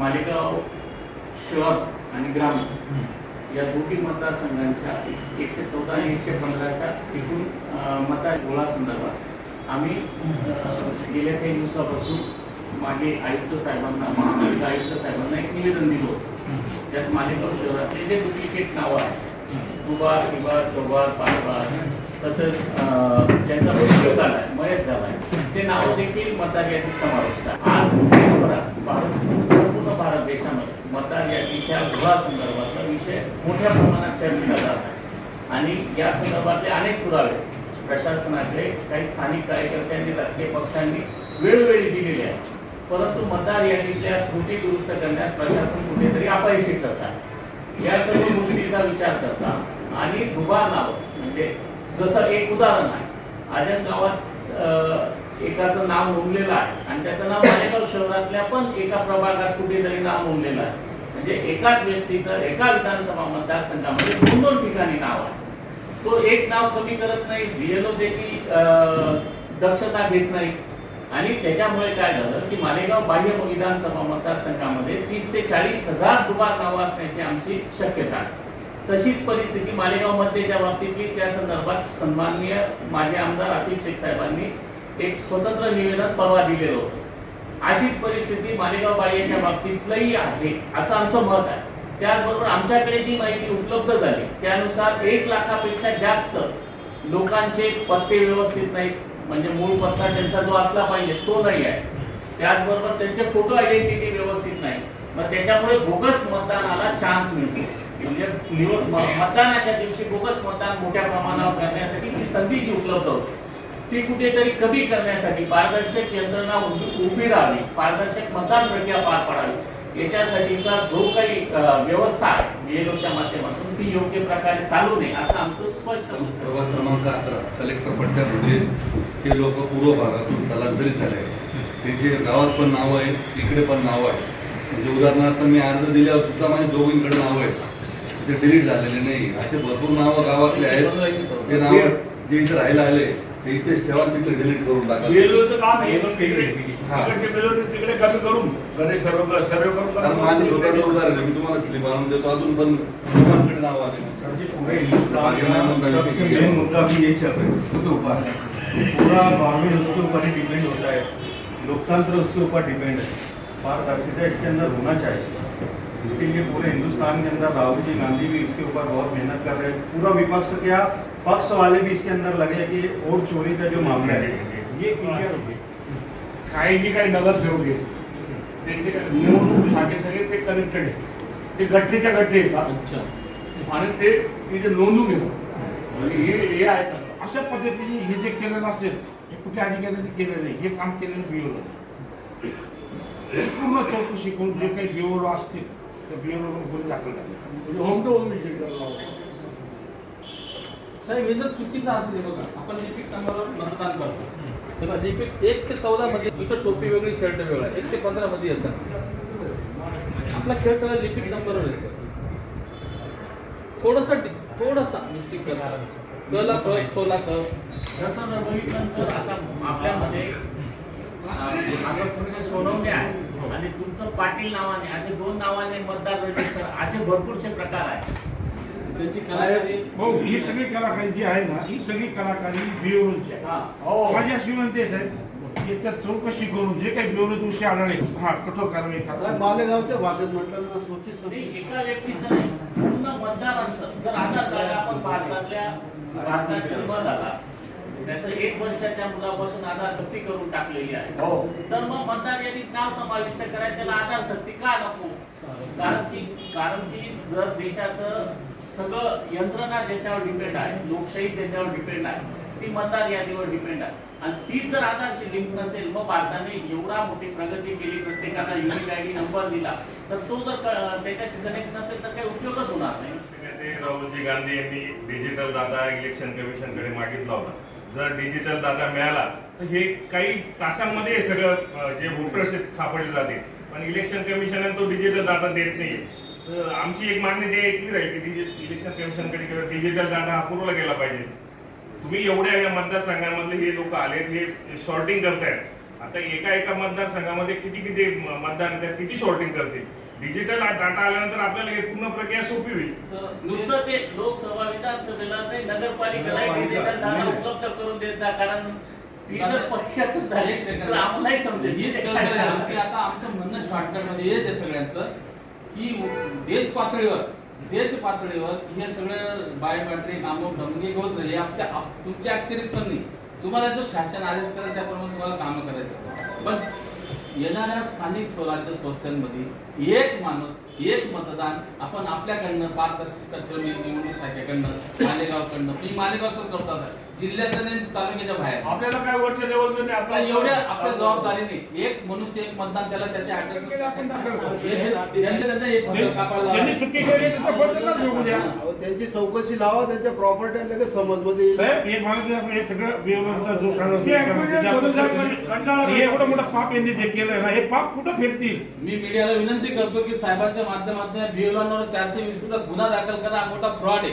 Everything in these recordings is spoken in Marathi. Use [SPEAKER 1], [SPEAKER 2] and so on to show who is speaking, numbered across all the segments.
[SPEAKER 1] मालेगाव शहर आणि ग्रामीण या दोन्ही मतदारसंघांच्या एकशे चौदा आणि एकशे पंधराच्या एकूण मता गोळा संदर्भात आम्ही गेल्या काही दिवसापासून मागे आयुक्त साहेबांना महापालिका आयुक्त साहेबांना एक निवेदन दिलं होतं. त्यात मालेगाव शहरातले जे डुप्लिकेट नावं आहेत दुबार किबार चौबार पाचबार तसंच ज्यांचा मृत्यू झाला आहे मयत झाला आहे ते नावं देखील मतदार यादीत समाविष्ट आज देशभरात भारत. भारत देशामध्ये मतदार यादीच्या संदर्भातला विषय मोठ्या प्रमाणात चर्चिला जात आहे. आणि या संदर्भातले अनेक पुरावे प्रशासनाकडे काही स्थानिक कार्यकर्त्यांनी राजकीय पक्षांनी वेळोवेळी दिलेले आहेत. परंतु मतदार यादीतल्या त्रुटी दुरुस्त करण्यात प्रशासन कुठेतरी अपयशी ठरतात. या सर्व गोष्टीचा विचार करता आणि दुबार नाव म्हणजे जसं एक उदाहरण आहे. आजन गावात अं, एकाचं नाव नोंदलेलं आहे. आणि त्याचं नाव मालेगाव शहरातल्या पण एका प्रभागात कुठेतरी नाव नोंदलेलं आहे. म्हणजे एकाच व्यक्तीचं एका विधानसभा मतदारसंघामध्ये दोन दोन ठिकाणी नाव आहे. तो एक नाव कमी करत नाही बीएलओ त्याची दक्षता घेत नाही. आणि त्याच्यामुळे काय झालं की मालेगाव बाह्य विधानसभा मतदारसंघामध्ये तीस ते चाळीस हजार दुबार नावं असण्याची आमची शक्यता आहे. तशीच परिस्थिती मालेगाव मध्येच्या बाबतीतली त्या संदर्भात सन्माननीय माजी आमदार आसिफ शेख साहेबांनी एक स्वतंत्र निवेदन परवा दिलेलं होतं. अशीच परिस्थिती मालेगाव बाह्याच्या बाबतीतलंही आहे. असं आमचं मत आहे. त्याचबरोबर आमच्याकडे जी माहिती उपलब्ध झाली त्यानुसार एक लाखापेक्षा जास्त लोकांचे पत्ते व्यवस्थित नाहीत. म्हणजे मूळ पत्ता त्यांचा जो असला पाहिजे तो नाही आहे. त्याचबरोबर त्यांचे फोटो आयडेंटिटी व्यवस्थित नाही. मग त्याच्यामुळे बोगस मतदानाला चान्स मिळतो. म्हणजे निवड मतदानाच्या दिवशी बोगस मतदान मोठ्या प्रमाणावर करण्यासाठी ती संधी जी उपलब्ध होते ती कुठेतरी कमी करण्यासाठी पारदर्शक यंत्रणा उभी उभी राहावी पारदर्शक मतदान प्रक्रिया पार पाडावी. याच्यासाठीचा जो काही व्यवस्था आहे माध्यमातून ती योग्य प्रकारे चालू नये असं आमचं स्पष्ट.
[SPEAKER 2] प्रभाग क्रमांक अकरा कलेक्टर पट्ट्यामध्ये ते लोक पूर्व भागातून स्थलांतरित झाले आहेत. त्यांचे गावात पण नाव आहे इकडे पण नाव आहे म्हणजे उदाहरणार्थ मी अर्ज दिल्यावर सुद्धा माझ्या दोघींकडे नाव आहेत. ते डिलीट झालेले नाही. असे भरपूर नावं गावातले आहेत. ते नाव जे इथे राहायला आले ते इथेच ठेवा तिकडे डिलीट करून टाका.
[SPEAKER 3] बेलोचं काम आहे. पण तिकडे.
[SPEAKER 2] हा.
[SPEAKER 3] तिकडे कमी करून. गणेश सर्व सर्व करून
[SPEAKER 2] कारण माझं स्वतःचं उदाहरण आहे मी तुम्हाला स्लिप आणून देतो अजून पण दोघांकडे नाव आले
[SPEAKER 4] पूरे हिंदुस्तान का सबसे मेन मुद्दा भी यही चल रहा है उसके ऊपर पूरा गवर्नमेंट उसके ऊपर ही डिपेंड होता है लोकतंत्र उसके ऊपर डिपेंड है पारदर्शिता इसके अंदर होना चाहिए. इसके लिए पूरे हिंदुस्तान के अंदर राहुल जी गांधी भी इसके ऊपर बहुत मेहनत कर रहे हैं। पूरा विपक्ष क्या पक्ष वाले भी इसके अंदर लगे कि और चोरी का जो मामला है ये क्लियर गया
[SPEAKER 3] काही जे काही त्यांचे निवडणूक शाखे सगळे ते कनेक्टेड आहे ते गठ्ठेच्या गठ्ठे येतात आणि ते तिथे नोंदून घेतात हे हे आहेत
[SPEAKER 5] अशा पद्धतीने हे जे केलेलं असेल हे कुठल्या अधिकाऱ्यांनी केलेलं नाही हे काम केलेलं बिओलो पूर्ण चौकशी करून जे काही बिओलो असतील त्या बिओलो गुन्हे दाखल झाले?
[SPEAKER 3] म्हणजे होम टू होम विजिट करायला
[SPEAKER 6] साहेब हे जर चुकीचं असेल बघा आपण लिपिक नंबरवर मतदान करतो. तेव्हा लिपिक एकशे चौदा मध्ये इथं टोपी वेगळी शर्ट वेगळा एकशे पंधरा मध्ये येतं आपला खेळ सगळा लिपिक नंबरवर येतो. थोडस थोडासा मिस्टेक करता कला क खोला क
[SPEAKER 1] जसं जर बघितलं सर आता आपल्यामध्ये कोणी सोनवणे आहे. आणि तुमचं पाटील नावाने असे दोन नावाने मतदार रजिस्टर असे भरपूरसे प्रकार आहेत.
[SPEAKER 6] त्यांची कलाकारी
[SPEAKER 5] भाऊ ही सगळी कलाकारी जी आहे ना ही सगळी कलाकारी बिओलोची आहे
[SPEAKER 1] हा.
[SPEAKER 3] हो.
[SPEAKER 5] माझी अशी विनंती आहे साहेब. याच्यात चौकशी करून जे काही बिओलो दोषी आढळले हा कठोर कारवाई करा.
[SPEAKER 7] मालेगावच्या भाषेत म्हटलं ना सूचित
[SPEAKER 1] नाही, एका व्यक्तीचं नाही. पूर्ण मतदार असतं. जर आधार कार्ड आपण भारतातल्या भारतात जन्म झाला. त्याचं एक वर्षाच्या मुलापासून आधार सक्ती करून टाकलेली आहे.
[SPEAKER 3] हो.
[SPEAKER 1] तर मग मतदार यादीत नाव समाविष्ट करायचं त्याला आधार सक्ती का नको? कारण की कारण की जर देशाचं सगळं यंत्रणा ज्याच्यावर डिपेंड आहे लोकशाही ज्याच्यावर डिपेंड आहे ती मतदार यादीवर डिपेंड आहे. आणि तीच जर आधारशी लिंक नसेल मग भारताने एवढा मोठी प्रगती केली प्रत्येकाला युनिक आय डी नंबर दिला तर तो जर त्याच्याशी कनेक्ट नसेल तर काही उपयोगच होणार नाही.
[SPEAKER 8] ते राहुलजी गांधी यांनी डिजिटल डाटा इलेक्शन कमिशनकडे मागितला होता. जर डिजिटल दादा मिळाला तर हे काही तासांमध्ये हे सगळं जे वोटर्स सापडले जाते पण इलेक्शन कमिशन तो डिजिटल दादा देत नाही तर आमची एक मागणी ते ऐकली राहील की डिजि- इलेक्शन कमिशनकडे डिजिटल दादा हा पुरवला गेला पाहिजे. तुम्ही एवढ्या या मतदारसंघांमधले हे लोक आलेत हे शॉर्टिंग करतायत. आता एका एका मतदारसंघामध्ये किती किती मतदार येतात किती शॉर्टिंग करतील? डिजिटल डाटा आल्यानंतर आपल्याला हे पूर्ण प्रक्रिया सोपी होईल.
[SPEAKER 6] तर
[SPEAKER 1] नुसतं ते लोकसभा विधानसभेला नाही नगरपालिकेला डिजिटल डाटा उपलब्ध करून देत जा कारण ती जर पक्षाचं झाले. तर आम्हालाही समजेल.
[SPEAKER 6] हीच. आमची. आता आमचं म्हणणं शॉर्टकटमध्ये हेच आहे सगळ्यांचं की देश पातळीवर देश पातळीवर हे सगळं बायोमॅट्रिक होत आमच्या आप- तुमच्या अतिरिक्त पण नाही. तुम्हाला जो शासन आदेश करेल त्याप्रमाणे तुम्हाला कामं करायचं पण येणाऱ्या स्थानिक स्वराज्य संस्थांमध्ये एक माणूस एक मतदान आपण आपल्याकडनं पारदर्शक ठेवली निवडणूक शाखेकडनं मालेगावकडनं. मी मालेगावचं करतात जिल्ह्याचं नाही तालुक्याच्या बाहेर.
[SPEAKER 3] आपल्याला काय वाटलं लेवलचं नाही
[SPEAKER 6] आपल्या एवढ्या आपल्या जबाबदारीने एक मनुष्य एक मतदान त्याला त्याच्या
[SPEAKER 5] ज्यांनी चुकी केली घेऊ द्या?
[SPEAKER 7] त्यांची चौकशी लावा त्यांच्या प्रॉपर्टी लगेच समजमध्ये येईल.
[SPEAKER 5] साहेब हे हे सगळं
[SPEAKER 3] हे
[SPEAKER 5] एवढं मोठं पाप यांनी जे केलंय ना हे पाप कुठं फिरतील?
[SPEAKER 6] मी मीडियाला विनंती करतो की साहेबांच्या माध्यमातून बिओलांवर चारशे वीसचा गुन्हा दाखल करा हा मोठा फ्रॉड आहे.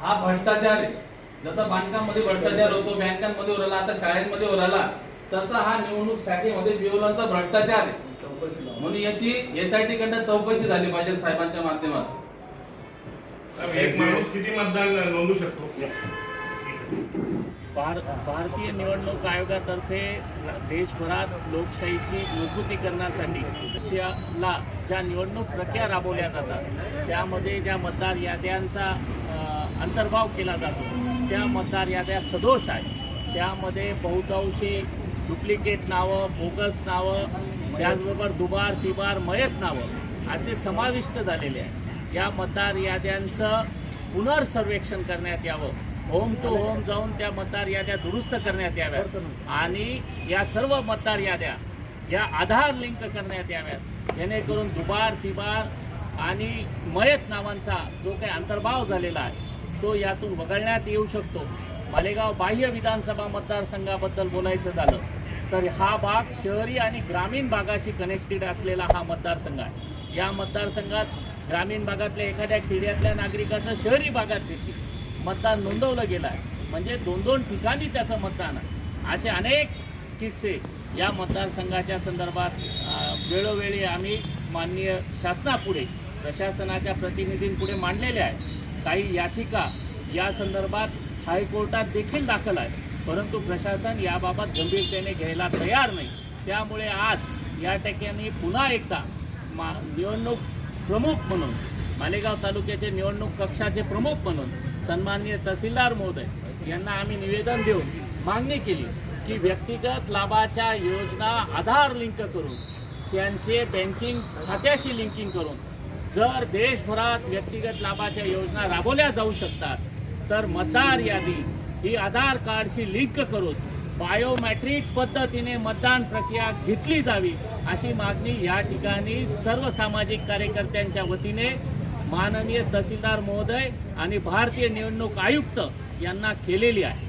[SPEAKER 6] हा भ्रष्टाचार आहे. जसा बांधकाममध्ये भ्रष्टाचार होतो बँकांमध्ये उराला आता शाळेमध्ये उराला तसा हा निवडणूक शाखेमध्ये बिओलांचा भ्रष्टाचार आहे.
[SPEAKER 7] चौकशी
[SPEAKER 6] म्हणून याची एसआयटी कडनं चौकशी झाली पाहिजे साहेबांच्या माध्यमातून.
[SPEAKER 8] एक माणूस किती मतदान नोंदू शकतो?
[SPEAKER 1] भार- भारतीय निवडणूक आयोगातर्फे देशभरात लोकशाहीची मजबूती करण्यासाठी देशाला ज्या निवडणूक प्रक्रिया राबवल्या जातात त्यामध्ये ज्या मतदार याद्यांचा अंतर्भाव केला जातो त्या मतदार याद्या सदोष आहे त्यामध्ये बहुतांशी डुप्लिकेट नावं बोगस नावं त्याचबरोबर दुबार तिबार मयत नावं असे समाविष्ट झालेले आहे या मतदार याद्यांचं पुनर्सर्वेक्षण करण्यात यावं. होम टू होम जाऊन त्या मतदार याद्या दुरुस्त करण्यात याव्यात. आणि या सर्व मतदार याद्या या आधार लिंक करण्यात याव्यात. जेणेकरून दुबार तिबार आणि मयत नावांचा जो काही अंतर्भाव झालेला आहे तो यातून वगळण्यात येऊ शकतो. मालेगाव बाह्य विधानसभा मतदारसंघाबद्दल बोलायचं झालं तर हा भाग शहरी आणि ग्रामीण भागाशी कनेक्टेड असलेला हा मतदारसंघ आहे. या मतदारसंघात ग्रामीण भागातल्या एखाद्या खेड्यातल्या नागरिकाचं शहरी भागात देखील मतदान नोंदवलं गेलं आहे. म्हणजे दोन दोन ठिकाणी त्याचं मतदान आहे. असे अनेक किस्से या मतदारसंघाच्या संदर्भात वेळोवेळी आम्ही माननीय शासनापुढे प्रशासनाच्या प्रतिनिधींपुढे मांडलेले आहे काही याचिका या संदर्भात हायकोर्टात देखील दाखल आहेत. परंतु प्रशासन याबाबत गंभीरतेने घ्यायला तयार नाही. त्यामुळे आज या ठिकाणी पुन्हा एकदा मा निवडणूक प्रमुख म्हणून मालेगाव तालुक्याचे निवडणूक कक्षाचे प्रमुख म्हणून सन्माननीय तहसीलदार महोदय यांना आम्ही निवेदन देऊन मागणी केली की व्यक्तिगत लाभाच्या योजना आधार लिंक करून त्यांचे बँकिंग खात्याशी लिंकिंग करून जर देशभरात व्यक्तिगत लाभाच्या योजना राबवल्या जाऊ शकतात तर मतदार यादी ही आधार कार्डशी लिंक करून बायोमॅट्रिक पद्धतीने मतदान प्रक्रिया घेतली जावी अशी मागणी या ठिकाणी सर्व सामाजिक कार्यकर्त्यांच्या वतीने माननीय तहसीलदार महोदय आणि भारतीय निवडणूक आयुक्त यांना केलेली आहे.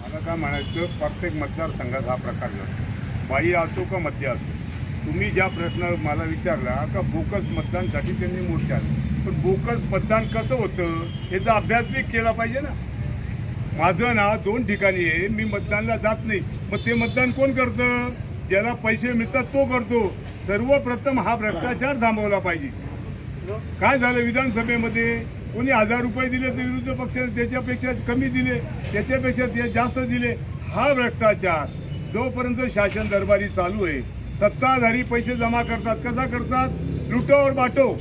[SPEAKER 9] मला काय म्हणायचं प्रत्येक मतदारसंघात हा प्रकार नसतो. बाई असो का मध्य असो तुम्ही ज्या प्रश्न मला विचारला का बोकस मतदानसाठी त्यांनी मोर्चा पण बोकस मतदान कसं होतं याचा अभ्यास बी केला पाहिजे ना. माझं ना दोन ठिकाणी आहे मी मतदानला जात नाही. मग ते मतदान कोण करतं? ज्याला पैसे मिळतात तो करतो. सर्वप्रथम हा भ्रष्टाचार थांबवला पाहिजे. काय झालं विधानसभेमध्ये? कोणी हजार रुपये दिले तर विरुद्ध पक्षाने त्याच्यापेक्षा कमी दिले त्याच्यापेक्षा ते जास्त दिले. हा भ्रष्टाचार जोपर्यंत शासन दरबारी चालू आहे सत्ताधारी पैसे जमा करतात. कसा करतात? लुटावर बाटो.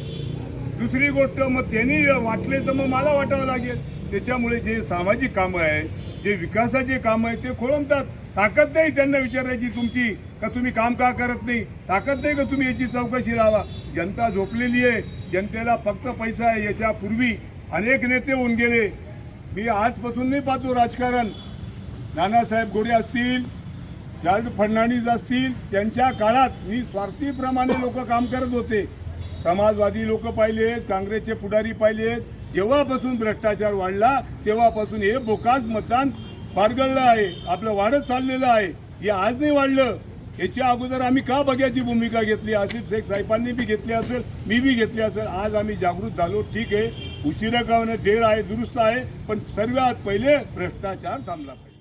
[SPEAKER 9] दुसरी गोष्ट मग त्यांनी वाटले तर मग मला वाटावं लागेल. त्याच्यामुळे जे सामाजिक कामं आहे जे विकासाचे कामं आहे ते खोळंबतात. ताकद नाही त्यांना विचारायची तुमची का तुम्ही काम का करत नाही? ताकद नाही का तुम्ही याची चौकशी लावा? जनता झोपलेली आहे. जनतेला फक्त पैसा आहे. याच्यापूर्वी अनेक नेते होऊन गेले. मी आजपासून नाही पाहतो राजकारण. नानासाहेब गोरे असतील जॉर्ज फडणवीस असतील त्यांच्या काळात मी स्वार्थीप्रमाणे लोक काम करत होते. समाजवादी लोक पाहिलेत काँग्रेसचे पुढारी पाहिलेत. जेव्हापासून भ्रष्टाचार वाढला तेव्हापासून हे बोकाज मतदान पारगळलं आहे आपलं वाढत चाललेलं आहे. हे आज नाही वाढलं. याच्या अगोदर आम्ही का बघ्याची भूमिका घेतली? आसिफ शेख साहेबांनी बी घेतली असेल मी बी घेतली असेल. आज आम्ही जागृत झालो. ठीक आहे. उशिरा का देर आहे दुरुस्त आहे. पण सर्वात पहिले भ्रष्टाचार थांबला पाहिजे.